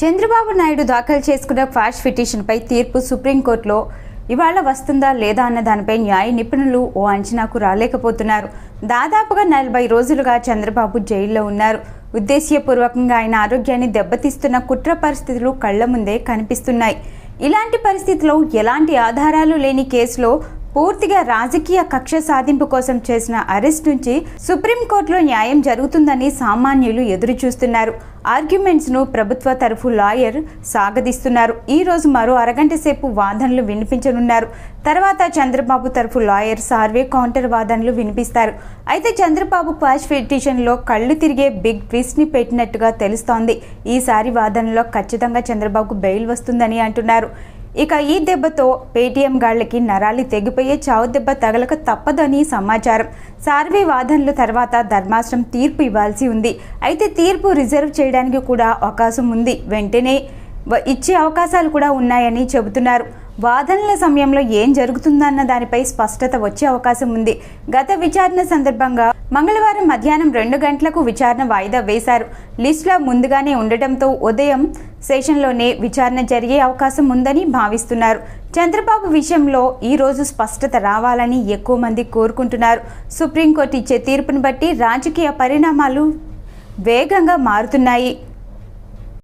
చంద్రబాబు నాయుడు దాఖలు చేసుకున్న క్వాష్ పిటిషన్పై తీర్పు సుప్రీంకోర్టులో ఇవాళ వస్తుందా లేదా అన్న దానిపై న్యాయ నిపుణులు ఓ అంచనాకు రాలేకపోతున్నారు. దాదాపుగా నలభై రోజులుగా చంద్రబాబు జైల్లో ఉన్నారు. ఉద్దేశ్యపూర్వకంగా ఆయన ఆరోగ్యాన్ని దెబ్బతీస్తున్న కుట్ర పరిస్థితులు కళ్ళ ముందే కనిపిస్తున్నాయి. ఇలాంటి పరిస్థితిలో ఎలాంటి ఆధారాలు లేని కేసులో పూర్తిగా రాజకీయ కక్ష సాధింపు కోసం చేసిన అరెస్ట్ నుంచి సుప్రీంకోర్టులో న్యాయం జరుగుతుందని సామాన్యులు ఎదురు చూస్తున్నారు ఆర్గ్యుమెంట్స్ను ప్రభుత్వ తరఫు లాయర్ సాగదీస్తున్నారు. ఈ రోజు మరో అరగంట సేపు వాదనలు వినిపించనున్నారు. తర్వాత చంద్రబాబు తరఫు లాయర్ సార్వే కౌంటర్ వాదనలు వినిపిస్తారు. అయితే చంద్రబాబు క్వాష్ పిటిషన్లో కళ్ళు తిరిగే బిగ్ ట్విస్ట్ని పెట్టినట్టుగా తెలుస్తోంది. ఈసారి వాదనలో ఖచ్చితంగా చంద్రబాబుకు బెయిల్ వస్తుందని అంటున్నారు. ఇక ఈ దెబ్బతో పేటీఎం గాళ్ళకి నరాలి తెగిపోయే చావు దెబ్బ తగలక తప్పదని సమాచారం. సార్వే వాదనల తర్వాత ధర్మాసనం తీర్పు ఇవ్వాల్సి ఉంది. అయితే తీర్పు రిజర్వ్ చేయడానికి కూడా అవకాశం ఉంది. వెంటనే ఇచ్చే అవకాశాలు కూడా ఉన్నాయని చెబుతున్నారు. వాదనల సమయంలో ఏం జరుగుతుందన్న దానిపై స్పష్టత వచ్చే అవకాశం ఉంది. గత విచారణ సందర్భంగా మంగళవారం మధ్యాహ్నం రెండు గంటలకు విచారణ వాయిదా వేశారు. లిస్టులో ముందుగానే ఉండటంతో ఉదయం సెషన్లోనే విచారణ జరిగే అవకాశం ఉందని భావిస్తున్నారు. చంద్రబాబు విషయంలో ఈరోజు స్పష్టత రావాలని ఎక్కువ మంది కోరుకుంటున్నారు. సుప్రీంకోర్టు ఇచ్చే తీర్పును బట్టి రాజకీయ పరిణామాలు వేగంగా మారుతున్నాయి.